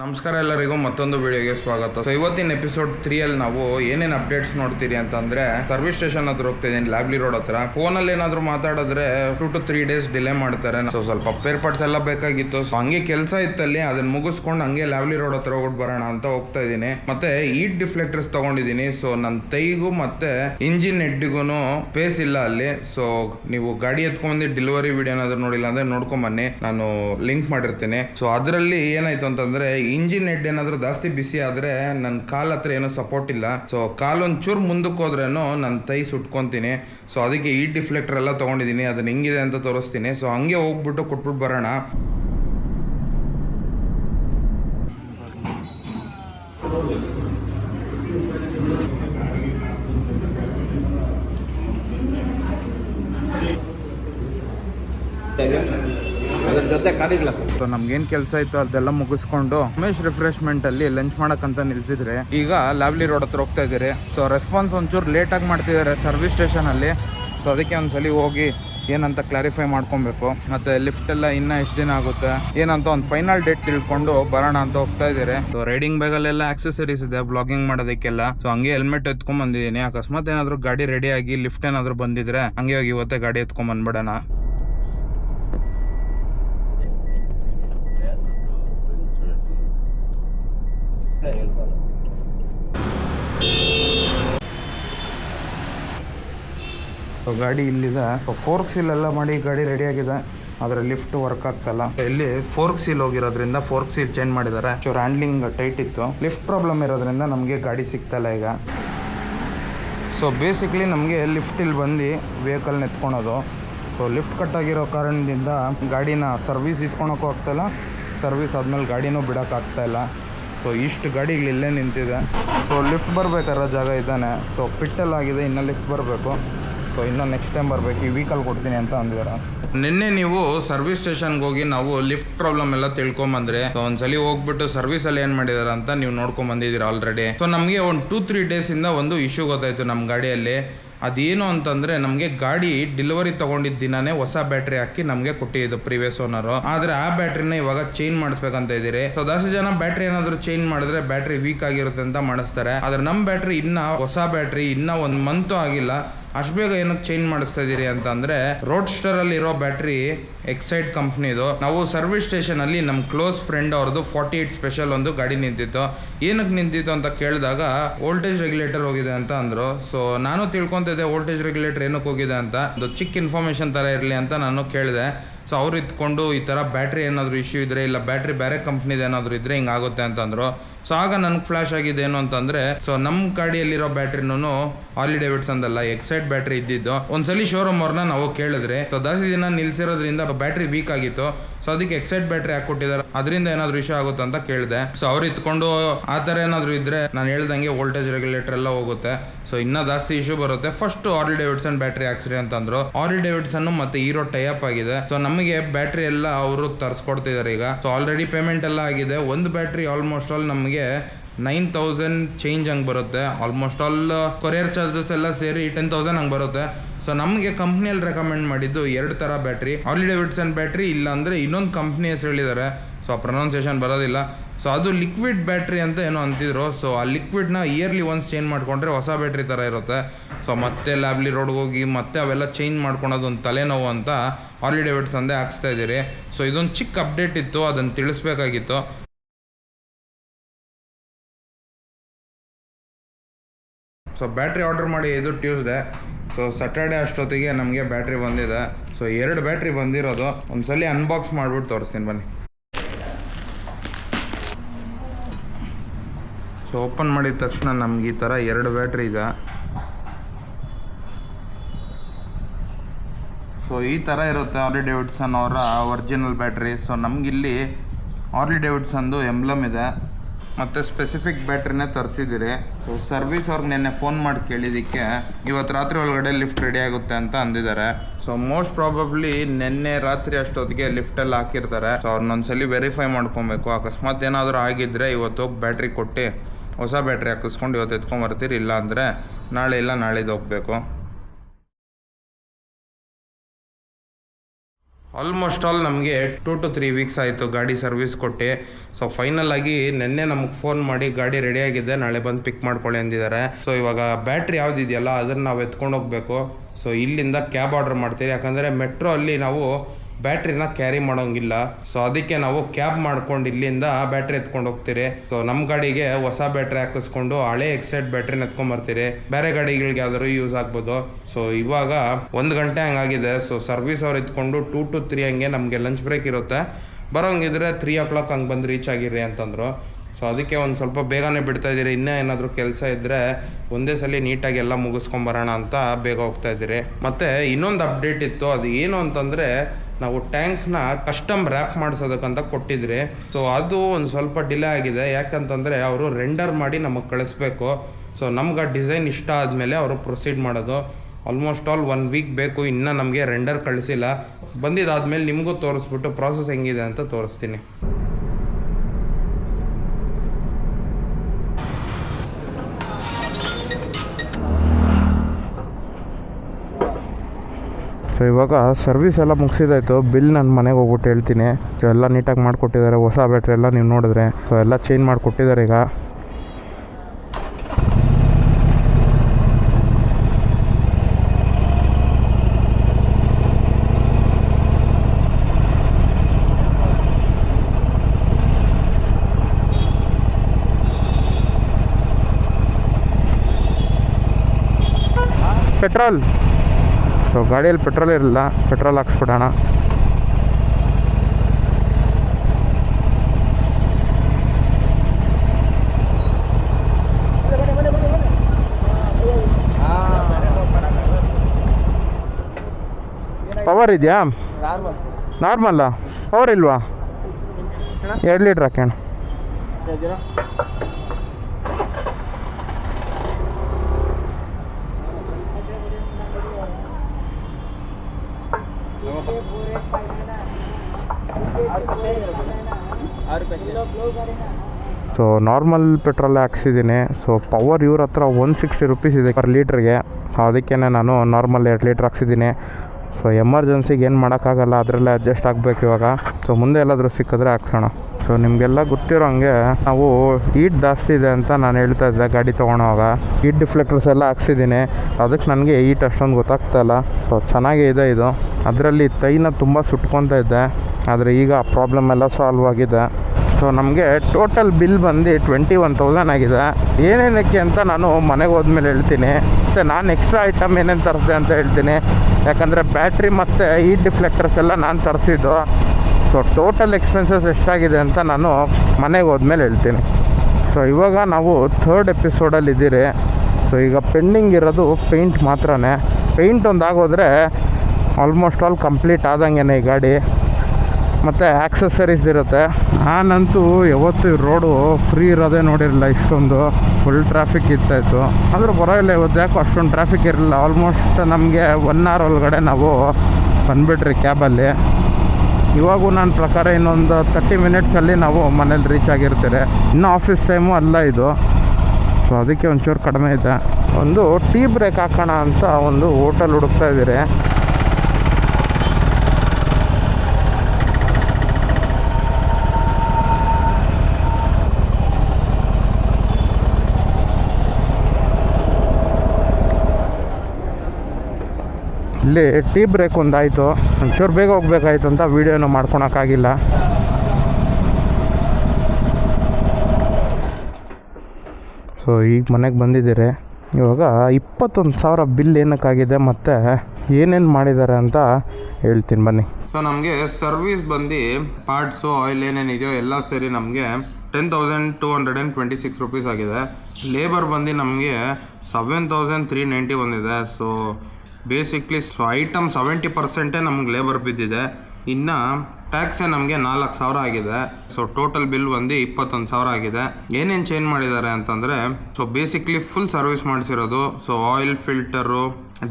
ನಮಸ್ಕಾರ ಎಲ್ಲರಿಗೂ ಮತ್ತೊಂದು ವಿಡಿಯೋಗೆ ಸ್ವಾಗತ. ಸೊ ಇವತ್ತಿನ ಎಪಿಸೋಡ್ ತ್ರೀ ಅಲ್ಲಿ ನಾವು ಏನೇನು ಅಪ್ಡೇಟ್ಸ್ ನೋಡ್ತೀರಿ ಅಂತಂದ್ರೆ ಸರ್ವಿಸ್ ಸ್ಟೇಷನ್ ಹತ್ರ ಹೋಗ್ತಾ ಇದೀನಿ ಲ್ಯಾಬ್ಲಿ ರೋಡ್ ಹತ್ರ. ಫೋನ್ ಅಲ್ಲಿ ಏನಾದ್ರು ಮಾತಾಡಿದ್ರೆ two to three days delay ಮಾಡ್ತಾರೆ. ಸೊ ಸ್ವಲ್ಪ ಪೇರ್ ಪಾರ್ಟ್ಸ್ ಎಲ್ಲ ಬೇಕಾಗಿತ್ತು. ಸೊ ಹಂಗೆ ಕೆಲಸ ಇತ್ತಲ್ಲಿ ಅದನ್ನ ಮುಗಿಸ್ಕೊಂಡು ಹಂಗೆ ಲ್ಯಾಬ್ಲಿ ರೋಡ್ ಹತ್ರ ಹೋಗ್ಬಿಟ್ಟು ಬರೋಣ ಅಂತ ಹೋಗ್ತಾ ಇದ್ದೀನಿ. ಮತ್ತೆ ಈಟ್ ಡಿಫ್ಲೆಕ್ಟರ್ಸ್ ತಗೊಂಡಿದ್ದೀನಿ. ಸೊ ನನ್ನ ತೈಗೂ ಮತ್ತೆ ಇಂಜಿನ್ ಹೆಡ್ಗೂ ಪೇಸ್ ಇಲ್ಲ ಅಲ್ಲಿ. ಸೊ ನೀವು ಗಾಡಿ ಎತ್ಕೊಂಡ್ಬಂದು ಡೆಲಿವರಿ ವಿಡಿಯೋ ಏನಾದ್ರು ನೋಡಿಲ್ಲ ಅಂದ್ರೆ ನೋಡ್ಕೊಂಡ್ ಬನ್ನಿ ನಾನು ಲಿಂಕ್ ಮಾಡಿರ್ತೀನಿ. ಸೊ ಅದರಲ್ಲಿ ಏನಾಯ್ತು ಅಂತಂದ್ರೆ ಇಂಜಿನ್ ಹೆಡ್ ಏನಾದರೂ ಜಾಸ್ತಿ ಬಿಸಿ ಆದ್ರೆ ನನ್ನ ಕಾಲ್ ಹತ್ರ ಏನೋ ಸಪೋರ್ಟ್ ಇಲ್ಲ. ಸೊ ಕಾಲ್ ಒಂಚೂರು ಮುಂದಕ್ಕೆ ಹೋದ್ರೇನು ನನ್ನ ತೈ ಸುಟ್ಕೊಂತೀನಿ. ಸೊ ಅದಕ್ಕೆ ಈ ಡಿಫ್ಲೆಕ್ಟರ್ ಎಲ್ಲ ತಗೊಂಡಿದ್ದೀನಿ ಅದನ್ನ ಹೆಂಗಿದೆ ಅಂತ ತೋರಿಸ್ತೀನಿ. ಸೊ ಹಂಗೆ ಹೋಗ್ಬಿಟ್ಟು ಕೊಟ್ಬಿಟ್ಟು ಬರೋಣ. ಅದ್ರ ಕಾರಿಲ್ಲ ಸರ್. ಸೊ ನಮ್ಗೇನ್ ಕೆಲಸ ಇತ್ತು ಅದೆಲ್ಲ ಮುಗಿಸ್ಕೊಂಡು ಉಮೇಶ್ ರಿಫ್ರೆಶ್ಮೆಂಟ್ ಅಲ್ಲಿ ಲಂಚ್ ಮಾಡಕ್ಕಂತ ನಿಲ್ಸಿದ್ರೆ ಈಗ ಲಾವ್ಲಿ ರೋಡ್ ಹತ್ರ ಹೋಗ್ತಾ ಇದ್ದೀರಿ. ಸೊ ರೆಸ್ಪಾನ್ಸ್ ಒಂಚೂರು ಲೇಟ್ ಆಗಿ ಮಾಡ್ತಿದ್ದಾರೆ ಸರ್ವಿಸ್ ಸ್ಟೇಷನ್ ಅಲ್ಲಿ. ಸೊ ಅದಕ್ಕೆ ಒಂದ್ಸಲಿ ಹೋಗಿ ಏನಂತ ಕ್ಲಾರಿಫೈ ಮಾಡ್ಕೊಬೇಕು. ಮತ್ತೆ ಲಿಫ್ಟ್ ಎಲ್ಲ ಇನ್ನ ಎಷ್ಟು ದಿನ ಆಗುತ್ತೆ? ಏನಂತ ಒಂದು ಫೈನಲ್ ಡೇಟ್ ತಿಳ್ಕೊಂಡು ಬರೋಣ ಅಂತ ಹೋಗ್ತಾ ಇದ್ದಾರೆ. ಸೊ ರೈಡಿಂಗ್ ಬ್ಯಾಗ್ ಅಲ್ಲೆಲ್ಲ ಆಕ್ಸೆಸರೀಸ್ ಇದೆ ಬ್ಲಾಗಿಂಗ್ ಮಾಡೋದಕ್ಕೆಲ್ಲ. ಸೊ ಹಂಗೆ ಹೆಲ್ಮೆಟ್ ಎತ್ಕೊಂಡ್ ಬಂದಿದ್ದೀನಿ. ಅಕಸ್ಮಾತ್ ಏನಾದ್ರು ಗಾಡಿ ರೆಡಿ ಆಗಿ ಲಿಫ್ಟ್ ಏನಾದ್ರು ಬಂದಿದ್ರೆ ಹಂಗೆ ಹೋಗಿ ಇವತ್ತೆ ಗಾಡಿ ಎತ್ಕೊಂಡ್ ಬಂದ್ಬಿಡೋಣ. ಸೊ ಗಾಡಿ ಇಲ್ಲಿದೆ. ಫೋರ್ಕ್ ಸೀಲ್ ಎಲ್ಲ ಮಾಡಿ ಗಾಡಿ ರೆಡಿ ಆಗಿದೆ. ಆದ್ರೆ ಲಿಫ್ಟ್ ವರ್ಕ್ ಆಗ್ತಲ್ಲ. ಇಲ್ಲಿ ಫೋರ್ಕ್ ಸೀಲ್ ಹೋಗಿರೋದ್ರಿಂದ ಫೋರ್ಕ್ ಸೀಲ್ ಚೇಂಜ್ ಮಾಡಿದ್ದಾರೆ. ಚೂರು ಹ್ಯಾಂಡ್ಲಿಂಗ್ ಟೈಟ್ ಇತ್ತು. ಲಿಫ್ಟ್ ಪ್ರಾಬ್ಲಮ್ ಇರೋದ್ರಿಂದ ನಮಗೆ ಗಾಡಿ ಸಿಗ್ತಲ್ಲ ಈಗ. ಸೊ ಬೇಸಿಕ್ಲಿ ನಮಗೆ ಲಿಫ್ಟ್ ಇಲ್ಲಿ ಬಂದು ವೆಹಿಕಲ್ ನೆತ್ಕೊಳೋದು. ಸೊ ಲಿಫ್ಟ್ ಕಟ್ ಆಗಿರೋ ಕಾರಣದಿಂದ ಗಾಡಿನ ಸರ್ವಿಸ್ ಇಸ್ಕೊಳಕ್ಕೂ ಆಗ್ತಾಯಿಲ್ಲ ಸರ್ವಿಸ್ ಆದಮೇಲೆ ಗಾಡಿನೂ ಬಿಡೋಕ್ಕಾಗ್ತಾ ಇಲ್ಲ. ಸೊ ಇಷ್ಟು ಗಾಡಿಗಳು ಇಲ್ಲೇ ನಿಂತಿದೆ. ಸೊ ಲಿಫ್ಟ್ ಬರಬೇಕಾದ್ರೆ ಜಾಗ ಇದ್ದಾನೆ. ಸೊ ಪಿಟ್ಟಲ್ ಆಗಿದೆ ಇನ್ನು ಲಿಫ್ಟ್ ಬರಬೇಕು. ಸೊ ಇನ್ನೂ ನೆಕ್ಸ್ಟ್ ಟೈಮ್ ಬರಬೇಕು. ಈ ವೀಕಲ್ ಕೊಡ್ತೀನಿ ಅಂತ ಅಂದಿದ್ದಾರೆ. ನಿನ್ನೆ ನೀವು ಸರ್ವಿಸ್ ಸ್ಟೇಷನ್ಗೆ ಹೋಗಿ ನಾವು ಲಿಫ್ಟ್ ಪ್ರಾಬ್ಲಮ್ ಎಲ್ಲ ತಿಳ್ಕೊಂಬಂದ್ರೆ ಒಂದ್ಸಲಿ ಹೋಗ್ಬಿಟ್ಟು ಸರ್ವಿಸ್ ಅಲ್ಲಿ ಏನ್ ಮಾಡಿದಾರ ಅಂತ ನೀವು ನೋಡ್ಕೊಂಡ್ ಬಂದಿದ್ದೀರಾ ಆಲ್ರೆಡಿ ಸೊ ನಮಗೆ ಒಂದು ಟೂ ತ್ರೀ ಡೇಸ್ ಇಂದ ಒಂದು ಇಶ್ಯೂ ಗೊತ್ತಾಯ್ತು ನಮ್ಮ ಗಾಡಿಯಲ್ಲಿ. ಅದೇನು ಅಂತಂದ್ರೆ ನಮಗೆ ಗಾಡಿ ಡೆಲಿವರಿ ತಗೊಂಡಿದ್ದ ದಿನಾನೇ ಹೊಸ ಬ್ಯಾಟ್ರಿ ಹಾಕಿ ನಮಗೆ ಕೊಟ್ಟಿದ್ದು ಪ್ರಿವಿಯಸ್ ಓನರು ಆದ್ರೆ ಆ ಬ್ಯಾಟ್ರಿನ ಇವಾಗ ಚೇಂಜ್ ಮಾಡಿಸ್ಬೇಕಂತ ಇದ್ದೀರಿ. ಸೊ ಜಾಸ್ತಿ ಜನ ಬ್ಯಾಟ್ರಿ ಏನಾದರೂ ಚೇಂಜ್ ಮಾಡಿದ್ರೆ ಬ್ಯಾಟ್ರಿ ವೀಕ್ ಆಗಿರುತ್ತೆ ಅಂತ ಮಾಡಿಸ್ತಾರೆ. ಆದ್ರೆ ನಮ್ಮ ಬ್ಯಾಟ್ರಿ ಇನ್ನ ಹೊಸ ಬ್ಯಾಟ್ರಿ ಇನ್ನ ಒಂದು ಮಂತು ಆಗಿಲ್ಲ. ಅಷ್ಟು ಬೇಗ ಏನಕ್ಕೆ ಚೇಂಜ್ ಮಾಡಿಸ್ತಾ ಇದ್ದೀರಿ ಅಂತ ಅಂದ್ರೆ ರೋಡ್ ಸ್ಟಾರ್ ಅಲ್ಲಿ ಇರೋ ಬ್ಯಾಟ್ರಿ ಎಕ್ಸೈಡ್ ಕಂಪ್ನಿದು ನಾವು ಸರ್ವಿಸ್ ಸ್ಟೇಷನ್ ಅಲ್ಲಿ ನಮ್ಮ ಕ್ಲೋಸ್ ಫ್ರೆಂಡ್ ಅವ್ರದ್ದು ಫಾರ್ಟಿ ಏಟ್ ಸ್ಪೆಷಲ್ ಒಂದು ಗಾಡಿ ನಿಂತಿತ್ತು. ಏನಕ್ಕೆ ನಿಂತಿತ್ತು ಅಂತ ಕೇಳಿದಾಗ ವೋಲ್ಟೇಜ್ ರೆಗ್ಯುಲೇಟರ್ ಹೋಗಿದೆ ಅಂತ ಅಂದರು. ಸೊ ನಾನು ತಿಳ್ಕೊಂತಿದ್ದೆ ವೋಲ್ಟೇಜ್ ರೆಗ್ಯುಲೇಟರ್ ಏನಕ್ಕೆ ಹೋಗಿದೆ ಅಂತ. ಒಂದು ಚಿಕ್ಕ ಇನ್ಫಾರ್ಮೇಶನ್ ತರ ಇರಲಿ ಅಂತ ನಾನು ಕೇಳಿದೆ. ಸೊ ಅವ್ರು ಇದ್ಕೊಂಡು ಈ ಥರ ಬ್ಯಾಟ್ರಿ ಏನಾದರೂ ಇಶ್ಯೂ ಇದ್ರೆ ಇಲ್ಲ ಬ್ಯಾಟ್ರಿ ಬೇರೆ ಕಂಪ್ನಿದು ಏನಾದರೂ ಇದ್ರೆ ಹಿಂಗಾಗುತ್ತೆ ಅಂತಂದ್ರು. ಸೊ ಆಗ ನನಗೆ ಫ್ಲಾಶ್ ಆಗಿದೆ ಏನು ಅಂತಂದ್ರೆ ಸೊ ನಮ್ಮ ಗಾಡಿಯಲ್ಲಿರೋ ಬ್ಯಾಟ್ರಿನೂ ಆಲಿ ಡೇವಿಡ್ಸನ್ದಲ್ಲ ಎಕ್ಸೈಟ್ ಬ್ಯಾಟ್ರಿ ಇದ್ದಿದ್ದು. ಒಂದ್ಸಲಿ ಶೋರೂಮ್ ಅವ್ರನ್ನ ನಾವು ಕೇಳಿದ್ರೆ ಸೊ ಜಾಸ್ತಿ ದಿನ ನಿಲ್ಸಿರೋದ್ರಿಂದ ಬ್ಯಾಟ್ರಿ ವೀಕ್ ಆಗಿತ್ತು. ಸೊ ಅದಕ್ಕೆ ಎಕ್ಸೈಟ್ ಬ್ಯಾಟ್ರಿ ಹಾಕೊಟ್ಟಿದ್ದಾರೆ ಅದರಿಂದ ಏನಾದ್ರು ಇಶ್ಯೂ ಆಗುತ್ತೆ ಅಂತ ಕೇಳಿದೆ. ಸೊ ಅವ್ರು ಇತ್ಕೊಂಡು ಆ ಥರ ಏನಾದ್ರು ಇದ್ರೆ ನಾನು ಹೇಳ್ದಂಗೆ ವೋಲ್ಟೇಜ್ ರೆಗ್ಯುಲೇಟರ್ ಎಲ್ಲ ಹೋಗುತ್ತೆ. ಸೊ ಇನ್ನ ಜಾಸ್ತಿ ಇಶ್ಯೂ ಬರುತ್ತೆ. ಫಸ್ಟ್ ಆರ್ಲಿ ಡೇವಿಡ್ಸನ್ ಬ್ಯಾಟ್ರಿ ಹಾಕ್ಸ್ರಿ ಅಂತಂದ್ರು ಆರ್ಲಿ ಡೇವಿಡ್ಸನ್ ಮತ್ತೆ ಹೀರೋ ಟೈಅಪ್ ಆಗಿದೆ. ಸೊ ನಮಗೆ ಬ್ಯಾಟ್ರಿ ಎಲ್ಲ ಅವರು ತರಿಸ್ಕೊಡ್ತಿದ್ದಾರೆ ಈಗ. ಸೊ ಆಲ್ರೆಡಿ ಪೇಮೆಂಟ್ ಎಲ್ಲ ಆಗಿದೆ. ಒಂದು ಬ್ಯಾಟ್ರಿ ಆಲ್ಮೋಸ್ಟ್ ಆಲ್ ನಮಗೆ ನೈನ್ ತೌಸಂಡ್ ಚೇಂಜ್ ಹಂಗೆ ಬರುತ್ತೆ. ಆಲ್ಮೋಸ್ಟ್ ಆಲ್ ಕೊರಿಯರ್ ಚಾರ್ಜಸ್ ಎಲ್ಲ ಸೇರಿ ಟೆನ್ ತೌಸಂಡ್ ಹಂಗೆ ಬರುತ್ತೆ. ಸೊ ನಮಗೆ ಕಂಪ್ನಿಯಲ್ಲಿ ರೆಕಮೆಂಡ್ ಮಾಡಿದ್ದು ಎರಡು ಥರ ಬ್ಯಾಟ್ರಿ ಆರ್ಲಿ ಡೇವಿಡ್ಸನ್ ಬ್ಯಾಟ್ರಿ ಇಲ್ಲ ಅಂದರೆ ಇನ್ನೊಂದು ಕಂಪ್ನಿ ಹೆಸರು ಹೇಳಿದ್ದಾರೆ. ಸೊ ಆ ಪ್ರೊನೌನ್ಸಿಯೇಷನ್ ಬರೋದಿಲ್ಲ. ಸೊ ಅದು ಲಿಕ್ವಿಡ್ ಬ್ಯಾಟ್ರಿ ಅಂತ ಏನೋ ಅಂತಿದ್ರು. ಸೊ ಆ ಲಿಕ್ವಿಡ್ನ ಇಯರ್ಲಿ ಒನ್ಸ್ ಚೇಂಜ್ ಮಾಡ್ಕೊಂಡ್ರೆ ಹೊಸ ಬ್ಯಾಟ್ರಿ ಥರ ಇರುತ್ತೆ. ಸೊ ಮತ್ತೆ ಲ್ಯಾಬ್ಲಿ ರೋಡ್ಗೆ ಹೋಗಿ ಮತ್ತೆ ಅವೆಲ್ಲ ಚೇಂಜ್ ಮಾಡ್ಕೊಳೋದು ಒಂದು ತಲೆನೋವು ಅಂತ ಆರ್ಲಿ ಡೇವಿಡ್ಸ್ ಅಂದೇ ಹಾಕ್ಸ್ತಾ ಇದ್ದೀರಿ. ಸೊ ಇದೊಂದು ಚಿಕ್ಕ ಅಪ್ಡೇಟ್ ಇತ್ತು. ಅದನ್ನು ತಿಳಿಸ್ಬೇಕಾಗಿತ್ತು. ಸೊ ಬ್ಯಾಟ್ರಿ ಆರ್ಡರ್ ಮಾಡಿ ಇದು ಟ್ಯೂಸ್ಡೇ ಸೊ ಸ್ಯಾಟರ್ಡೆ ಅಷ್ಟೊತ್ತಿಗೆ ನಮಗೆ ಬ್ಯಾಟ್ರಿ ಬಂದಿದೆ. ಸೊ ಎರಡು ಬ್ಯಾಟ್ರಿ ಬಂದಿರೋದು. ಒಂದ್ಸಲಿ ಅನ್ಬಾಕ್ಸ್ ಮಾಡ್ಬಿಟ್ಟು ತೋರಿಸ್ತೀನಿ ಬನ್ನಿ. ಸೊ ಓಪನ್ ಮಾಡಿದ ತಕ್ಷಣ ನಮ್ಗೆ ಈ ಥರ ಎರಡು ಬ್ಯಾಟ್ರಿ ಇದೆ. ಸೊ ಈ ಥರ ಇರುತ್ತೆ ಆರ್ಲಿ ಡೇವಿಡ್ಸನ್ ಅವರ ಒರಿಜಿನಲ್ ಬ್ಯಾಟ್ರಿ ಸೊ ನಮಗಿಲ್ಲಿ ಆರ್ಲಿ ಡೇವಿಡ್ಸನ್ದು ಎಂಬ್ಲಮ್ ಇದೆ. ಮತ್ತು ಸ್ಪೆಸಿಫಿಕ್ ಬ್ಯಾಟ್ರಿನೇ ತರಿಸಿದ್ದೀರಿ. ಸೊ ಸರ್ವಿಸ್ ಅವ್ರಿಗೆ ನಿನ್ನೆ ಫೋನ್ ಮಾಡಿ ಕೇಳಿದ್ದಕ್ಕೆ ಇವತ್ತು ರಾತ್ರಿ ಒಳಗಡೆ ಲಿಫ್ಟ್ ರೆಡಿ ಆಗುತ್ತೆ ಅಂತ ಅಂದಿದ್ದಾರೆ. ಸೊ ಮೋಸ್ಟ್ ಪ್ರಾಬಬ್ಲಿ ನಿನ್ನೆ ರಾತ್ರಿ ಅಷ್ಟೊತ್ತಿಗೆ ಲಿಫ್ಟಲ್ಲಿ ಹಾಕಿರ್ತಾರೆ. ಸೊ ಅವ್ರನ್ನೊಂದ್ಸಲಿ ವೆರಿಫೈ ಮಾಡ್ಕೊಬೇಕು. ಅಕಸ್ಮಾತ್ ಏನಾದರೂ ಆಗಿದ್ರೆ ಇವತ್ತು ಹೋಗಿ ಬ್ಯಾಟ್ರಿ ಕೊಟ್ಟು ಹೊಸ ಬ್ಯಾಟ್ರಿ ಹಾಕಿಸ್ಕೊಂಡು ಇವತ್ತು ಎತ್ಕೊಂಬರ್ತೀರಿ ಇಲ್ಲ ಅಂದರೆ ನಾಳೆ ಇಲ್ಲ ನಾಳಿದ್ದು ಹೋಗಬೇಕು. ಆಲ್ಮೋಸ್ಟ್ ಆಲ್ ನಮಗೆ ಟೂ ಟು ತ್ರೀ ವೀಕ್ಸ್ ಆಯಿತು ಗಾಡಿ ಸರ್ವಿಸ್ ಕೊಟ್ಟು. ಸೊ ಫೈನಲ್ ಆಗಿ ನಿನ್ನೆ ನಮಗೆ ಫೋನ್ ಮಾಡಿ, ಗಾಡಿ ರೆಡಿ ಆಗಿದೆ, ನಾಳೆ ಬಂದು ಪಿಕ್ ಮಾಡ್ಕೊಳ್ಳಿ ಅಂದಿದ್ದಾರೆ. ಸೊ ಇವಾಗ ಬ್ಯಾಟ್ರಿ ಯಾವ್ದಿದೆಯಲ್ಲ ಅದನ್ನು ನಾವು ಎತ್ಕೊಂಡು ಹೋಗಬೇಕು. ಸೊ ಇಲ್ಲಿಂದ ಕ್ಯಾಬ್ ಆರ್ಡರ್ ಮಾಡ್ತೀವಿ ಯಾಕಂದರೆ ಮೆಟ್ರೋ ಅಲ್ಲಿ ನಾವು ಬ್ಯಾಟ್ರಿನ ಕ್ಯಾರಿ ಮಾಡೋಂಗಿಲ್ಲ. ಸೊ ಅದಕ್ಕೆ ನಾವು ಕ್ಯಾಬ್ ಮಾಡ್ಕೊಂಡು ಇಲ್ಲಿಂದ ಬ್ಯಾಟ್ರಿ ಎತ್ಕೊಂಡು ಹೋಗ್ತೀರಿ. ಸೊ ನಮ್ಮ ಗಾಡಿಗೆ ಹೊಸ ಬ್ಯಾಟ್ರಿ ಹಾಕಿಸ್ಕೊಂಡು ಹಳೆ ಎಕ್ಸೈಡ್ ಬ್ಯಾಟ್ರಿನ ಎತ್ಕೊಂಡ್ ಬರ್ತೀರಿ. ಬೇರೆ ಗಾಡಿಗಳಿಗೆ ಯಾವ್ದಾದ್ರು ಯೂಸ್ ಆಗ್ಬೋದು. ಸೊ ಇವಾಗ ಒಂದು ಗಂಟೆ ಹಂಗಾಗಿದೆ. ಸೊ ಸರ್ವಿಸ್ ಅವ್ರು ಎತ್ಕೊಂಡು ಟೂ ಟು ತ್ರೀ ಹಂಗೆ ನಮಗೆ ಲಂಚ್ ಬ್ರೇಕ್ ಇರುತ್ತೆ. ಬರೋಂಗಿದ್ರೆ ತ್ರೀ ಓ ಕ್ಲಾಕ್ ಹಂಗೆ ಬಂದು ರೀಚ್ ಆಗಿರಿ ಅಂತಂದರು. ಸೊ ಅದಕ್ಕೆ ಒಂದು ಸ್ವಲ್ಪ ಬೇಗನೆ ಬಿಡ್ತಾ ಇದ್ದೀರಿ. ಇನ್ನೂ ಏನಾದರೂ ಕೆಲಸ ಇದ್ದರೆ ಒಂದೇ ಸಲ ನೀಟಾಗಿ ಎಲ್ಲ ಮುಗಿಸ್ಕೊಂಬರೋಣ ಅಂತ ಬೇಗ ಹೋಗ್ತಾ ಇದ್ದೀರಿ. ಮತ್ತು ಇನ್ನೊಂದು ಅಪ್ಡೇಟ್ ಇತ್ತು. ಅದು ಏನು ಅಂತಂದರೆ ನಾವು ಟ್ಯಾಂಕ್ನ ಕಸ್ಟಮ್ ರ್ಯಾಪ್ ಮಾಡಿಸೋದಕ್ಕಂತ ಕೊಟ್ಟಿದ್ರಿ. ಸೊ ಅದು ಒಂದು ಸ್ವಲ್ಪ ಡಿಲೇ ಆಗಿದೆ. ಯಾಕಂತಂದರೆ ಅವರು ರೆಂಡರ್ ಮಾಡಿ ನಮಗೆ ಕಳಿಸ್ಬೇಕು. ಸೊ ನಮ್ಗೆ ಆ ಡಿಸೈನ್ ಇಷ್ಟ ಆದಮೇಲೆ ಅವರು ಪ್ರೊಸೀಡ್ ಮಾಡೋದು. ಆಲ್ಮೋಸ್ಟ್ ಆಲ್ ಒನ್ ವೀಕ್ ಬೇಕು. ಇನ್ನೂ ನಮಗೆ ರೆಂಡರ್ ಕಳಿಸಿಲ್ಲ. ಬಂದಿದ್ದಾದ್ಮೇಲೆ ನಿಮಗೂ ತೋರಿಸ್ಬಿಟ್ಟು ಪ್ರಾಸೆಸ್ ಹೆಂಗಿದೆ ಅಂತ ತೋರಿಸ್ತೀನಿ. ಸೊ ಇವಾಗ ಸರ್ವಿಸ್ ಎಲ್ಲ ಮುಗಿಸಿದಾಯ್ತು ಬಿಲ್ ನನ್ನ ಮನೆಗೆ ಹೋಗ್ಬಿಟ್ಟು ಹೇಳ್ತೀನಿ. ಸೊ ಎಲ್ಲ ನೀಟಾಗಿ ಮಾಡಿಕೊಟ್ಟಿದ್ದಾರೆ ಹೊಸ ಬ್ಯಾಟ್ರಿ ಎಲ್ಲ ನೀವು ನೋಡಿದ್ರೆ. ಸೊ ಎಲ್ಲ ಚೇಂಜ್ ಮಾಡಿಕೊಟ್ಟಿದ್ದಾರೆ ಈಗ. ಪೆಟ್ರೋಲ್ ಸೊ ಗಾಡಿಯಲ್ಲಿ ಪೆಟ್ರೋಲ್ ಇರಲಿಲ್ಲ ಪೆಟ್ರೋಲ್ ಹಾಕ್ಸ್ಬಿಡೋಣ. ಪವರ್ ಇದೆಯಾ? ನಾರ್ಮಲ್ಲ ಪವರ್ ಇಲ್ವಾ? ಎರಡು ಲೀಟ್ರ್ ಹಾಕೋಣ ಸೊ ನಾರ್ಮಲ್ ಪೆಟ್ರೋಲ್ ಹಾಕ್ಸಿದ್ದೀನಿ. ಸೊ ಪವರ್ ಇವ್ರ ಹತ್ರ ಒನ್ ಸಿಕ್ಸ್ಟಿ ರುಪೀಸ್ ಇದೆ ಪರ್ ಲೀಟ್ರಿಗೆ ಅದಕ್ಕೇ ನಾನು ನಾರ್ಮಲ್ ಎರಡು ಲೀಟ್ರ್ ಹಾಕ್ಸಿದ್ದೀನಿ. ಸೊ ಎಮರ್ಜೆನ್ಸಿಗೆ ಏನು ಮಾಡೋಕ್ಕಾಗಲ್ಲ, ಅದರಲ್ಲೇ ಅಡ್ಜಸ್ಟ್ ಆಗಬೇಕು ಇವಾಗ. ಸೊ ಮುಂದೆ ಎಲ್ಲಾದರೂ ಸಿಕ್ಕಿದ್ರೆ ಹಾಕ್ಸೋಣ. ಸೊ ನಿಮಗೆಲ್ಲ ಗೊತ್ತಿರೋ ಹಂಗೆ ನಾವು ಹೀಟ್ ಜಾಸ್ತಿ ಇದೆ ಅಂತ ನಾನು ಹೇಳ್ತಾ ಇದ್ದೆ ಗಾಡಿ ತೊಗೊಳೋವಾಗ ಹೀಟ್ ಡಿಫ್ಲೆಕ್ಟರ್ಸ್ ಎಲ್ಲ ಹಾಕ್ಸಿದ್ದೀನಿ. ಅದಕ್ಕೆ ನನಗೆ ಹೀಟ್ ಅಷ್ಟೊಂದು ಗೊತ್ತಾಗ್ತಾ ಇಲ್ಲ. ಸೊ ಚೆನ್ನಾಗೇ ಇದೆ ಇದು. ಅದರಲ್ಲಿ ತೈನ ತುಂಬ ಸುಟ್ಕೊತಾ ಇದ್ದೆ. ಆದರೆ ಈಗ ಆ ಪ್ರಾಬ್ಲಮ್ ಎಲ್ಲ ಸಾಲ್ವ್ ಆಗಿದೆ. ಸೊ ನಮಗೆ ಟೋಟಲ್ ಬಿಲ್ ಬಂದು ಟ್ವೆಂಟಿ ಒನ್ ತೌಸಂಡ್ ಆಗಿದೆ. ಏನೇನಕ್ಕೆ ಅಂತ ನಾನು ಮನೆಗೆ ಹೋದ್ಮೇಲೆ ಹೇಳ್ತೀನಿ. ಮತ್ತು ನಾನು ಎಕ್ಸ್ಟ್ರಾ ಐಟಮ್ ಏನೇನು ತರಿಸಿದೆ ಅಂತ ಹೇಳ್ತೀನಿ. ಯಾಕಂದರೆ ಬ್ಯಾಟ್ರಿ ಮತ್ತು ಈ ಡಿಫ್ಲೆಕ್ಟರ್ಸ್ ಎಲ್ಲ ನಾನು ತರಿಸಿದ್ದು. ಸೊ ಟೋಟಲ್ ಎಕ್ಸ್ಪೆನ್ಸಸ್ ಎಷ್ಟಾಗಿದೆ ಅಂತ ನಾನು ಮನೆಗೆ ಹೋದ್ಮೇಲೆ ಹೇಳ್ತೀನಿ. ಸೊ ಇವಾಗ ನಾವು ಥರ್ಡ್ ಎಪಿಸೋಡಲ್ಲಿ ಇದ್ದೀರಿ. ಸೊ ಈಗ ಪೆಂಡಿಂಗ್ ಇರೋದು ಪೇಂಟ್ ಮಾತ್ರನೇ. ಪೇಂಟ್ ಒಂದು ಆಗೋದ್ರೆ ಆಲ್ಮೋಸ್ಟ್ ಆಲ್ ಕಂಪ್ಲೀಟ್ ಆದಂಗೆ ಈ ಗಾಡಿ. ಮತ್ತು ಆಕ್ಸೆಸರೀಸ್ ಇರುತ್ತೆ. ನಾನಂತೂ ಯಾವತ್ತೂ ರೋಡು ಫ್ರೀ ಇರೋದೇ ನೋಡಿರಲಿಲ್ಲ. ಇಷ್ಟೊಂದು ಫುಲ್ ಟ್ರಾಫಿಕ್ ಇರ್ತಾಯಿತ್ತು ಆದರೂ ಪರವಾಗಿಲ್ಲ, ಇವತ್ತು ಯಾಕೋ ಅಷ್ಟೊಂದು ಟ್ರಾಫಿಕ್ ಇರಲಿಲ್ಲ. ಆಲ್ಮೋಸ್ಟ್ ನಮಗೆ ಒನ್ ಅವರ್ ಒಳಗಡೆ ನಾವು ಬಂದುಬಿಟ್ರಿ ಕ್ಯಾಬಲ್ಲಿ ಇವಾಗೂ ನನ್ನ ಪ್ರಕಾರ ಇನ್ನೊಂದು ತರ್ಟಿ ಮಿನಿಟ್ಸಲ್ಲಿ ನಾವು ಮನೇಲಿ ರೀಚ್ ಆಗಿರ್ತೀರಿ. ಇನ್ನು ಆಫೀಸ್ ಟೈಮು ಅಲ್ಲ ಇದು. ಸೊ ಅದಕ್ಕೆ ಒಂಚೂರು ಕಡಿಮೆ ಇದೆ. ಒಂದು ಟೀ ಬ್ರೇಕ್ ಹಾಕೋಣ ಅಂತ ಒಂದು ಹೋಟೆಲ್ ಹುಡುಕ್ತಾ ಇದ್ದೀರಿ. ಇಲ್ಲಿ ಟೀ ಬ್ರೇಕ್ ಒಂದಾಯಿತು. ಒಂಚೂರು ಬೇಗ ಹೋಗ್ಬೇಕಾಯ್ತು ಅಂತ ವೀಡಿಯೋನು ಮಾಡ್ಕೊಳಕ್ಕಾಗಿಲ್ಲ ಸೊ ಈಗ ಮನೆಗೆ ಬಂದಿದ್ದೀರಿ. ಇವಾಗ ಇಪ್ಪತ್ತೊಂದು ಸಾವಿರ ಬಿಲ್ ಏನಕ್ಕಾಗಿದೆ ಮತ್ತು ಏನೇನು ಮಾಡಿದ್ದಾರೆ ಅಂತ ಹೇಳ್ತೀನಿ ಬನ್ನಿ. ಸೊ ನಮಗೆ ಸರ್ವಿಸ್ ಬಂದು ಪಾರ್ಟ್ಸು ಆಯಿಲ್ ಏನೇನಿದೆಯೋ ಎಲ್ಲ ಸೇರಿ ನಮಗೆ ten thousand two hundred and twenty six rupees ಆಗಿದೆ. ಲೇಬರ್ ಬಂದು ನಮಗೆ ಸೆವೆನ್ ತೌಸಂಡ್ ತ್ರೀ ನೈಂಟಿ ಬಂದಿದೆ so basically so item seventy ಪರ್ಸೆಂಟೇ ನಮ್ಗೆ ಲೇಬರ್ ಬಿದ್ದಿದೆ ಇನ್ನು ಟ್ಯಾಕ್ಸೇ ನಮಗೆ ನಾಲ್ಕು ಸಾವಿರ ಆಗಿದೆ. ಸೊ ಟೋಟಲ್ ಬಿಲ್ ಬಂದು ಇಪ್ಪತ್ತೊಂದು ಸಾವಿರ ಆಗಿದೆ. ಏನೇನು ಚೇಂಜ್ ಮಾಡಿದ್ದಾರೆ ಅಂತಂದರೆ so basically full service ಮಾಡಿಸಿರೋದು. So oil filter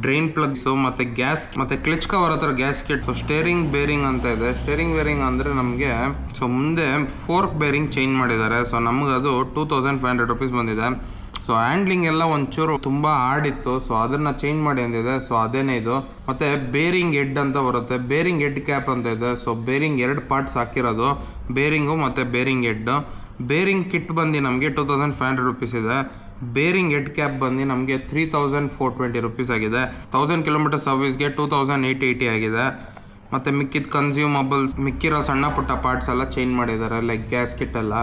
drain plugs ಮತ್ತು ಗ್ಯಾಸ್ ಮತ್ತು ಕ್ಲಿಚ್ ಕವರ್ ಹತ್ರ gas kit so steering bearing ಅಂತ ಇದೆ. ಸ್ಟೇರಿಂಗ್ ಬೇರಿಂಗ್ ಅಂದರೆ ನಮಗೆ ಸೊ ಮುಂದೆ ಫೋರ್ಕ್ ಬೇರಿಂಗ್ ಚೇಂಜ್ ಮಾಡಿದ್ದಾರೆ. ಸೊ ನಮಗದು two thousand five hundred rupees ಬಂದಿದೆ. ಸೊ ಹ್ಯಾಂಡ್ಲಿಂಗ್ ಎಲ್ಲ ಒಂಚೂರು ತುಂಬ ಹಾರ್ಡಿತ್ತು ಸೊ ಅದನ್ನ ಚೇಂಜ್ ಮಾಡಿ ಅಂದಿದೆ. ಸೊ ಅದೇನೇ ಇದು. ಮತ್ತೆ ಬೇರಿಂಗ್ ಹೆಡ್ ಅಂತ ಬರುತ್ತೆ. ಬೇರಿಂಗ್ ಹೆಡ್ ಕ್ಯಾಪ್ ಅಂತ ಇದೆ. ಸೊ ಬೇರಿಂಗ್ ಎರಡು ಪಾರ್ಟ್ಸ್ ಹಾಕಿರೋದು. ಬೇರಿಂಗು ಮತ್ತು ಬೇರಿಂಗ್ ಹೆಡ್ ಬೇರಿಂಗ್ ಕಿಟ್ ಬಂದು ನಮಗೆ two thousand five hundred rupees ಇದೆ. ಬೇರಿಂಗ್ ಹೆಡ್ ಕ್ಯಾಪ್ ಬಂದು ನಮಗೆ three thousand four twenty rupees ಆಗಿದೆ. ತೌಸಂಡ್ ಕಿಲೋಮೀಟರ್ ಸರ್ವಿಸ್ಗೆ ಟೂ ತೌಸಂಡ್ ಏಯ್ಟ್ ಏಯ್ಟಿ ಆಗಿದೆ. ಮತ್ತು ಮಿಕ್ಕಿದ ಕನ್ಸ್ಯೂಮಬಲ್ಸ್ ಮಿಕ್ಕಿರೋ ಸಣ್ಣ ಪುಟ್ಟ ಪಾರ್ಟ್ಸ್ ಎಲ್ಲ ಚೇಂಜ್ ಮಾಡಿದ್ದಾರೆ. ಲೈಕ್ ಗ್ಯಾಸ್ಕೆಟ್ ಎಲ್ಲ.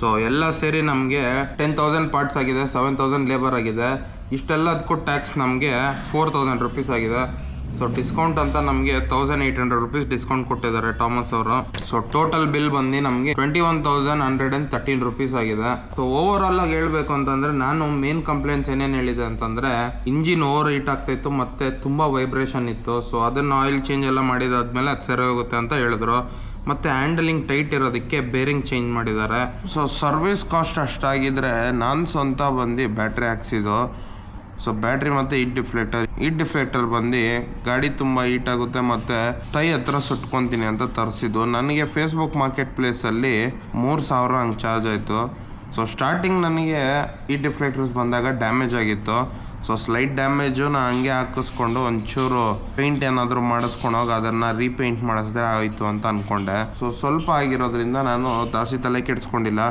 ಸೊ ಎಲ್ಲ ಸೇರಿ ನಮಗೆ ಟೆನ್ ತೌಸಂಡ್ ಪಾರ್ಟ್ಸ್ ಆಗಿದೆ ಸೆವೆನ್ ತೌಸಂಡ್ ಲೇಬರ್ ಆಗಿದೆ. ಇಷ್ಟೆಲ್ಲದಕ್ಕೂ ಟ್ಯಾಕ್ಸ್ ನಮಗೆ ಫೋರ್ ತೌಸಂಡ್ ರುಪೀಸ್ ಆಗಿದೆ. ಸೊ ಡಿಸ್ಕೌಂಟ್ ಅಂತ ನಮಗೆ thousand eight hundred rupees discount ಕೊಟ್ಟಿದ್ದಾರೆ ಟಾಮಸ್ ಅವರು. ಸೊ ಟೋಟಲ್ ಬಿಲ್ ಬಂದು ನಮಗೆ twenty one thousand hundred and thirteen rupees ಆಗಿದೆ. ಸೊ ಓವರ್ ಆಗಿ ಹೇಳಬೇಕು ಅಂತಂದ್ರೆ ನಾನು ಮೇನ್ ಕಂಪ್ಲೇಂಟ್ಸ್ ಏನೇನು ಹೇಳಿದೆ ಅಂತಂದ್ರೆ ಇಂಜಿನ್ ಓವರ್ ಹೀಟ್ ಆಗ್ತಾಯಿತ್ತು ಮತ್ತೆ ತುಂಬಾ ವೈಬ್ರೇಷನ್ ಇತ್ತು. ಸೊ ಅದನ್ನು ಆಯಿಲ್ ಚೇಂಜ್ ಎಲ್ಲ ಮಾಡಿದಾದ್ಮೇಲೆ ಅದು ಸರಿ ಹೋಗುತ್ತೆ ಅಂತ ಹೇಳಿದ್ರು. ಮತ್ತೆ ಹ್ಯಾಂಡಲಿಂಗ್ ಟೈಟ್ ಇರೋದಕ್ಕೆ ಬೇರಿಂಗ್ ಚೇಂಜ್ ಮಾಡಿದ್ದಾರೆ. ಸೊ ಸರ್ವಿಸ್ ಕಾಸ್ಟ್ ಅಷ್ಟಾಗಿದ್ರೆ ನಾನು ಸ್ವಂತ ಬಂದು ಬ್ಯಾಟ್ರಿ ಹಾಕ್ಸಿದ್ದು. ಸೊ ಬ್ಯಾಟ್ರಿ ಮತ್ತು ಈಟ್ ಡಿಫ್ಲೆಕ್ಟರ್ ಈಟ್ ಡಿಫ್ಲೆಕ್ಟರ್ ಬಂದು ಗಾಡಿ ತುಂಬ ಹೀಟ್ ಆಗುತ್ತೆ ಮತ್ತು ತೈ ಹತ್ರ ಸುಟ್ಕೊತೀನಿ ಅಂತ ತರಿಸಿದ್ದು. ನನಗೆ ಫೇಸ್ಬುಕ್ ಮಾರ್ಕೆಟ್ ಪ್ಲೇಸಲ್ಲಿ ಮೂರು ಸಾವಿರ ಹಂಗೆ ಚಾರ್ಜ್ ಆಯಿತು. ಸೊ ಸ್ಟಾರ್ಟಿಂಗ್ ನನಗೆ ಈ ಡಿಫ್ಲೆಕ್ಟರ್ಸ್ ಬಂದಾಗ ಡ್ಯಾಮೇಜ್ ಆಗಿತ್ತು. ಸೊ ಸ್ಲೈಟ್ ಡ್ಯಾಮೇಜು ನಾ ಹಂಗೆ ಹಾಕಿಸ್ಕೊಂಡು ಒಂಚೂರು ಪೇಂಟ್ ಏನಾದರೂ ಮಾಡಿಸ್ಕೊಂಡೋಗಿ ಅದನ್ನು ರೀಪೇಂಟ್ ಮಾಡಿಸಿದ್ರೆ ಆಯಿತು ಅಂತ ಅಂದ್ಕೊಂಡೆ ಸೊ ಸ್ವಲ್ಪ ಆಗಿರೋದ್ರಿಂದ ನಾನು ಜಾಸ್ತಿ ತಲೆ ಕೆಡಿಸ್ಕೊಂಡಿಲ್ಲ.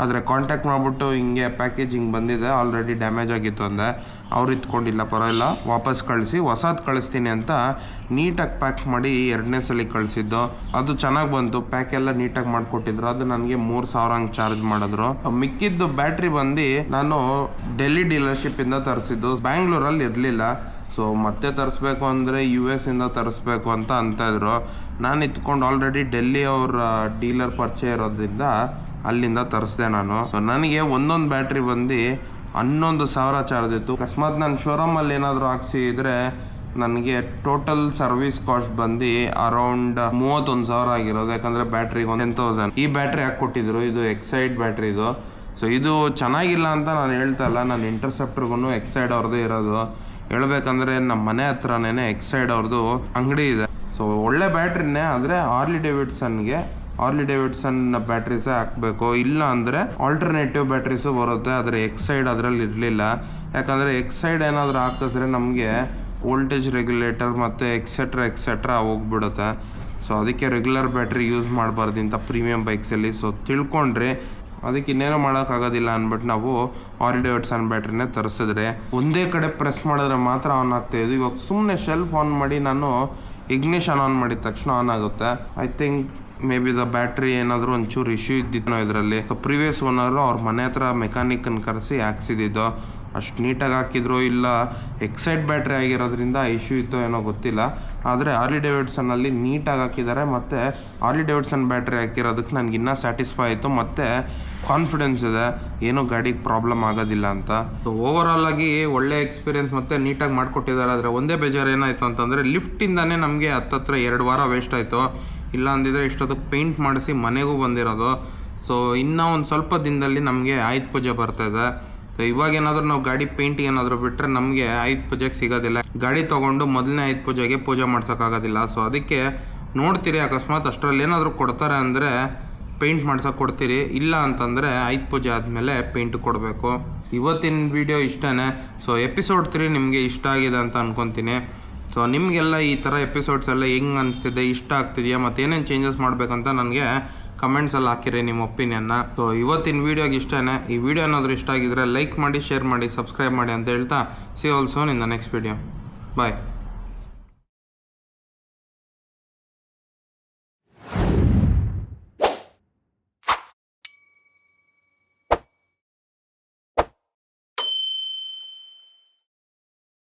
ಆದರೆ ಕಾಂಟ್ಯಾಕ್ಟ್ ಮಾಡಿಬಿಟ್ಟು ಹಿಂಗೆ ಪ್ಯಾಕೇಜ್ ಹಿಂಗೆ ಬಂದಿದೆ ಆಲ್ರೆಡಿ ಡ್ಯಾಮೇಜ್ ಆಗಿತ್ತು ಅಂದೆ. ಅವ್ರು ಇತ್ಕೊಂಡಿಲ್ಲ, ಪರವಾಗಿಲ್ಲ. ವಾಪಸ್ ಕಳಿಸಿ, ಹೊಸದು ಕಳಿಸ್ತೀನಿ ಅಂತ ನೀಟಾಗಿ ಪ್ಯಾಕ್ ಮಾಡಿ ಎರಡನೇ ಸಲ ಕಳಿಸಿದ್ದು. ಅದು ಚೆನ್ನಾಗಿ ಬಂತು ಪ್ಯಾಕ್ ಎಲ್ಲ ನೀಟಾಗಿ ಮಾಡಿಕೊಟ್ಟಿದ್ರು. ಅದು ನನಗೆ ಮೂರು ಸಾವಿರ ಹಂಗೆ ಚಾರ್ಜ್ ಮಾಡಿದ್ರು. ಮಿಕ್ಕಿದ್ದು ಬ್ಯಾಟ್ರಿ ಬಂದು ನಾನು ಡೆಲ್ಲಿ ಡೀಲರ್ಶಿಪ್ಪಿಂದ ತರಿಸಿದ್ದು. ಬ್ಯಾಂಗ್ಳೂರಲ್ಲಿ ಇರಲಿಲ್ಲ. ಸೊ ಮತ್ತೆ ತರಿಸ್ಬೇಕು ಅಂದರೆ ಯು ಎಸ್ ಇಂದ ತರಿಸ್ಬೇಕು ಅಂತ ಅಂತ ಇದ್ರು. ನಾನು ಇತ್ಕೊಂಡು ಆಲ್ರೆಡಿ ಡೆಲ್ಲಿ ಅವ್ರ ಡೀಲರ್ ಪರಿಚಯ ಇರೋದ್ರಿಂದ ಅಲ್ಲಿಂದ ತರಿಸ್ದೆ ನಾನು. ನನಗೆ ಒಂದೊಂದು ಬ್ಯಾಟ್ರಿ ಬಂದು ಹನ್ನೊಂದು ಸಾವಿರ ಚಾರ್ಜ್ ಇತ್ತು. ಅಕಸ್ಮಾತ್ ನಾನು ಶೋರೂಮಲ್ಲಿ ಏನಾದರೂ ಹಾಕ್ಸಿದ್ರೆ ನನಗೆ ಟೋಟಲ್ ಸರ್ವಿಸ್ ಕಾಸ್ಟ್ ಬಂದು ಅರೌಂಡ್ ಮೂವತ್ತೊಂದು ಸಾವಿರ ಆಗಿರೋದು. ಯಾಕಂದರೆ ಬ್ಯಾಟ್ರಿಗೆ ಒಂದು ಟೆನ್ ತೌಸಂಡ್ ಈ ಬ್ಯಾಟ್ರಿ ಹಾಕಿ ಕೊಟ್ಟಿದ್ರು? ಇದು ಎಕ್ಸೈಡ್ ಬ್ಯಾಟ್ರಿ ಇದು. ಸೊ ಇದು ಚೆನ್ನಾಗಿಲ್ಲ ಅಂತ ನಾನು ಹೇಳ್ತಾ ಇಲ್ಲ. ನಾನು ಇಂಟರ್ಸೆಪ್ಟರ್ಗೂ ಎಕ್ಸೈಡ್ ಅವ್ರದ್ದೇ ಇರೋದು. ಹೇಳ್ಬೇಕಂದ್ರೆ ನಮ್ಮ ಮನೆ ಹತ್ರನೇ ಎಕ್ಸೈಡ್ ಅವ್ರದ್ದು ಅಂಗಡಿ ಇದೆ. ಸೊ ಒಳ್ಳೆ ಬ್ಯಾಟ್ರಿನೇ ಆದರೆ ಆರ್ಲಿ ಡೇವಿಡ್ಸನ್ಗೆ ಆರ್ಲಿ ಡೇವಿಡ್ಸನ್ ಬ್ಯಾಟ್ರೀಸೇ ಹಾಕಬೇಕು. ಇಲ್ಲ ಅಂದರೆ ಆಲ್ಟರ್ನೇಟಿವ್ ಬ್ಯಾಟ್ರೀಸು ಬರುತ್ತೆ. ಆದರೆ ಎಕ್ಸೈಡ್ ಅದರಲ್ಲಿ ಇರಲಿಲ್ಲ. ಯಾಕಂದರೆ ಎಕ್ಸೈಡ್ ಏನಾದರೂ ಹಾಕಿದ್ರೆ ನಮಗೆ ವೋಲ್ಟೇಜ್ ರೆಗ್ಯುಲೇಟರ್ ಮತ್ತು ಎಕ್ಸೆಟ್ರಾ ಎಕ್ಸೆಟ್ರಾ ಹೋಗ್ಬಿಡುತ್ತೆ. ಸೊ ಅದಕ್ಕೆ ರೆಗ್ಯುಲರ್ ಬ್ಯಾಟ್ರಿ ಯೂಸ್ ಮಾಡಬಾರ್ದು ಇಂಥ ಪ್ರೀಮಿಯಂ ಬೈಕ್ಸಲ್ಲಿ ಸೊ ತಿಳ್ಕೊಂಡ್ರೆ ಅದಕ್ಕೆ ಇನ್ನೇನೋ ಮಾಡೋಕ್ಕಾಗೋದಿಲ್ಲ ಅಂದ್ಬಿಟ್ಟು ನಾವು ಆಲ್ ಡೇವಿಡ್ಸನ್ ಬ್ಯಾಟ್ರಿನೇ ತರಿಸಿದ್ರೆ. ಒಂದೇ ಕಡೆ ಪ್ರೆಸ್ ಮಾಡಿದ್ರೆ ಮಾತ್ರ ಆನ್ ಆಗ್ತಾ ಇದು ಇವಾಗ ಸುಮ್ಮನೆ ಶೆಲ್ಫ್ ಆನ್ ಮಾಡಿ ನಾನು ಇಗ್ನಿಷನ್ ಆನ್ ಮಾಡಿದ ತಕ್ಷಣ ಆನ್ ಆಗುತ್ತೆ. I think maybe the battery ಏನಾದರೂ ಒಂಚೂರು ಇಶ್ಯೂ ಇದ್ದಿತ್ತು ಇದರಲ್ಲಿ. ಪ್ರಿವಿಯಸ್ ಓನರು ಅವ್ರ ಮನೆ ಹತ್ರ ಮೆಕ್ಯಾನಿಕನ್ನು ಕರೆಸಿ ಹಾಕ್ಸಿದ್ದು ಅಷ್ಟು ನೀಟಾಗಿ ಹಾಕಿದ್ರು ಇಲ್ಲ ಎಕ್ಸೈಡ್ ಬ್ಯಾಟ್ರಿ ಆಗಿರೋದ್ರಿಂದ ಇಶ್ಯೂ ಇತ್ತೋ ಏನೋ ಗೊತ್ತಿಲ್ಲ. ಆದರೆ ಆರ್ಲಿ ಡೇವಿಡ್ಸನ್ನಲ್ಲಿ ನೀಟಾಗಿ ಹಾಕಿದ್ದಾರೆ ಮತ್ತು ಆರ್ಲಿ ಡೇವಿಡ್ಸನ್ ಬ್ಯಾಟ್ರಿ ಹಾಕಿರೋದಕ್ಕೆ ನನಗೆ ಇನ್ನೂ ಸ್ಯಾಟಿಸ್ಫೈ ಆಯಿತು. ಮತ್ತು ಕಾನ್ಫಿಡೆನ್ಸ್ ಇದೆ, ಏನೂ ಗಾಡಿಗೆ ಪ್ರಾಬ್ಲಮ್ ಆಗೋದಿಲ್ಲ ಅಂತ. ಓವರ್ ಆಲ್ ಆಗಿ ಒಳ್ಳೆ ಎಕ್ಸ್ಪೀರಿಯನ್ಸ್ ಮತ್ತು ನೀಟಾಗಿ ಮಾಡಿಕೊಟ್ಟಿದ್ದಾರೆ. ಆದರೆ ಒಂದೇ ಬೇಜಾರು ಏನಾಯಿತು ಅಂತಂದರೆ ಲಿಫ್ಟಿಂದಾನೇ ನಮಗೆ ಹತ್ತತ್ರ ಎರಡು ವಾರ ವೇಸ್ಟ್ ಆಯಿತು. ಇಲ್ಲ ಅಂದಿದ್ರೆ ಇಷ್ಟೊತ್ತಿಗೆ ಪೇಂಟ್ ಮಾಡಿಸಿ ಮನೆಗೂ ಬಂದಿರೋದು. ಸೊ ಇನ್ನೂ ಒಂದು ಸ್ವಲ್ಪ ದಿನದಲ್ಲಿ ನಮಗೆ ಆಯುಧ ಪೂಜೆ ಬರ್ತಾ ಇದೆ. ಸೊ ಇವಾಗ ಏನಾದರೂ ನಾವು ಗಾಡಿ ಪೇಂಟ್ ಏನಾದರೂ ಬಿಟ್ಟರೆ ನಮಗೆ ಆಯುಧ ಪೂಜೆಗೆ ಸಿಗೋದಿಲ್ಲ. ಗಾಡಿ ತೊಗೊಂಡು ಮೊದಲನೇ ಆಯುಧ ಪೂಜೆಗೆ ಪೂಜೆ ಮಾಡ್ಸೋಕ್ಕಾಗೋದಿಲ್ಲ ಸೊ ಅದಕ್ಕೆ ನೋಡ್ತೀರಿ ಅಕಸ್ಮಾತ್ ಅಷ್ಟರಲ್ಲಿ ಏನಾದರೂ ಕೊಡ್ತಾರೆ ಅಂದರೆ ಪೇಂಟ್ ಮಾಡ್ಸೋಕೆ ಕೊಡ್ತೀರಿ. ಇಲ್ಲ ಅಂತಂದರೆ ಆಯುಧ ಪೂಜೆ ಆದಮೇಲೆ ಪೇಂಟ್ ಕೊಡಬೇಕು. ಇವತ್ತಿನ ವಿಡಿಯೋ ಇಷ್ಟನೇ. ಸೊ ಎಪಿಸೋಡ್ ತ್ರೀ ನಿಮಗೆ ಇಷ್ಟ ಆಗಿದೆ ಅಂತ ಅನ್ಕೊತೀನಿ. ಸೊ ನಿಮಗೆಲ್ಲ ಈ ಥರ ಎಪಿಸೋಡ್ಸ್ ಎಲ್ಲ ಹೆಂಗೆ ಅನಿಸ್ತಿದೆ, ಇಷ್ಟ ಆಗ್ತಿದೆಯಾ ಮತ್ತು ಏನೇನು ಚೇಂಜಸ್ ಮಾಡಬೇಕಂತ ನನಗೆ ಕಮೆಂಟ್ಸಲ್ಲಿ ಹಾಕಿರಿ ನಿಮ್ಮ ಒಪಿನಿಯನ್ನ ಸೊ ಇವತ್ತಿನ ವೀಡಿಯೋಗೆ ಇಷ್ಟನೇ. ಈ ವಿಡಿಯೋ ಏನಾದರೂ ಇಷ್ಟ ಆಗಿದ್ರೆ ಲೈಕ್ ಮಾಡಿ ಶೇರ್ ಮಾಡಿ ಸಬ್ಸ್ಕ್ರೈಬ್ ಮಾಡಿ ಅಂತ ಹೇಳ್ತಾ see also in the next video bye